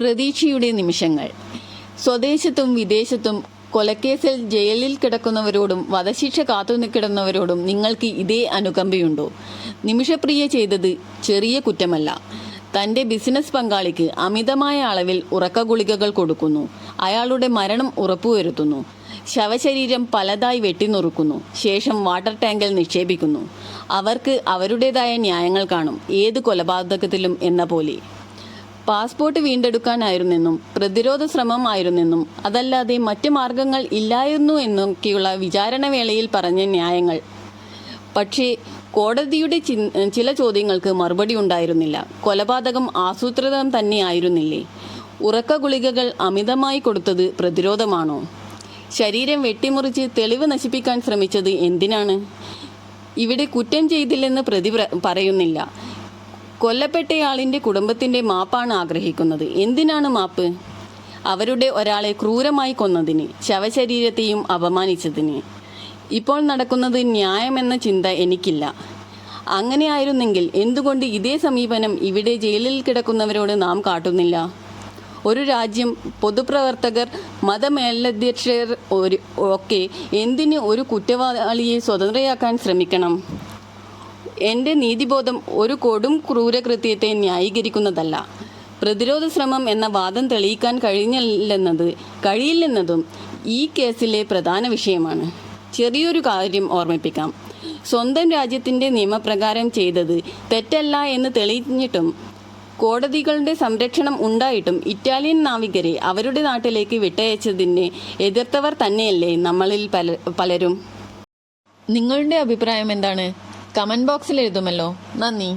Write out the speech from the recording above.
പ്രതീക്ഷയുടെ നിമിഷങ്ങൾ. സ്വദേശത്തും വിദേശത്തും കൊലക്കേസിൽ ജയിലിൽ കിടക്കുന്നവരോടും വധശിക്ഷ കാത്തുനിൽക്കിടുന്നവരോടും നിങ്ങൾക്ക് ഇതേ അനുകമ്പയുണ്ടോ? നിമിഷപ്രിയ ചെയ്തത് ചെറിയ കുറ്റമല്ല. തന്റെ ബിസിനസ് പങ്കാളിക്ക് അമിതമായ അളവിൽ ഉറക്ക ഗുളികകൾ കൊടുക്കുന്നു. അയാളുടെ മരണം ഉറപ്പുവരുത്തുന്നു. ശവശരീരം പലതായി വെട്ടിനുറുക്കുന്നു. ശേഷം വാട്ടർ ടാങ്കിൽ നിക്ഷേപിക്കുന്നു. അവർക്ക് അവരുടേതായ ന്യായങ്ങൾ കാണും. ഏത് കൊലപാതകത്തിലും എന്ന പോലെ. പാസ്പോർട്ട് വീണ്ടെടുക്കാനായിരുന്നെന്നും പ്രതിരോധ ശ്രമമായിരുന്നെന്നും അതല്ലാതെ മറ്റ് മാർഗങ്ങൾ ഇല്ലായിരുന്നു എന്നൊക്കെയുള്ള വിചാരണവേളയിൽ പറഞ്ഞ ന്യായങ്ങൾ. പക്ഷേ കോടതിയുടെ ചില ചോദ്യങ്ങൾക്ക് മറുപടി ഉണ്ടായിരുന്നില്ല. കൊലപാതകം ആസൂത്രിതം തന്നെയായിരുന്നില്ലേ ഉറക്ക ഗുളികകൾ അമിതമായി കൊടുത്തത് പ്രതിരോധമാണോ? ശരീരം വെട്ടിമുറിച്ച് തെളിവ് നശിപ്പിക്കാൻ ശ്രമിച്ചത് എന്തിനാണ്? ഇവിടെ കുറ്റം ചെയ്തില്ലെന്ന് പ്രതി പറയുന്നില്ല. കൊല്ലപ്പെട്ടയാളിന്റെ കുടുംബത്തിന്റെ മാപ്പാണ് ആഗ്രഹിക്കുന്നത്. എന്തിനാണ് മാപ്പ്? അവരുടെ ഒരാളെ ക്രൂരമായി കൊന്നതിന് ശവശരീരത്തെയും അപമാനിച്ചതിന്. ഇപ്പോൾ നടക്കുന്നത് ന്യായമെന്ന ചിന്ത എനിക്കില്ല. അങ്ങനെയായിരുന്നെങ്കിൽ എന്തുകൊണ്ട് ഇതേ സമീപനം ഇവിടെ ജയിലിൽ കിടക്കുന്നവരോട് നാം കാട്ടുന്നില്ല? ഒരു രാജ്യം പൊതുപ്രവർത്തകർ മതമേലധ്യക്ഷർ ഒരു ഒക്കെ എന്തിന് ഒരു കുറ്റവാളിയെ സ്വതന്ത്രയാക്കാൻ ശ്രമിക്കണം? എന്റെ നീതിബോധം ഒരു കൊടും ക്രൂരകൃത്യത്തെ ന്യായീകരിക്കുന്നതല്ല. പ്രതിരോധ ശ്രമം എന്ന വാദം തെളിയിക്കാൻ കഴിഞ്ഞില്ലെന്നത് കഴിയില്ലെന്നതും ഈ കേസിലെ പ്രധാന വിഷയമാണ്. ചെറിയൊരു കാര്യം ഓർമ്മിപ്പിക്കാം. സ്വന്തം രാജ്യത്തിന്റെ നിയമപ്രകാരം ചെയ്തത് തെറ്റല്ല എന്ന് തെളിഞ്ഞിട്ടും കോടതികളുടെ സംരക്ഷണം ഉണ്ടായിട്ടും ഇറ്റാലിയൻ നാവികരെ അവരുടെ നാട്ടിലേക്ക് വിട്ടയച്ചതിനെ എതിർത്തവർ തന്നെയല്ലേ നമ്മളിൽ പല പലരും? നിങ്ങളുടെ അഭിപ്രായം എന്താണ്? കമന്റ് ബോക്സിൽ എഴുതുമല്ലോ. നന്ദി.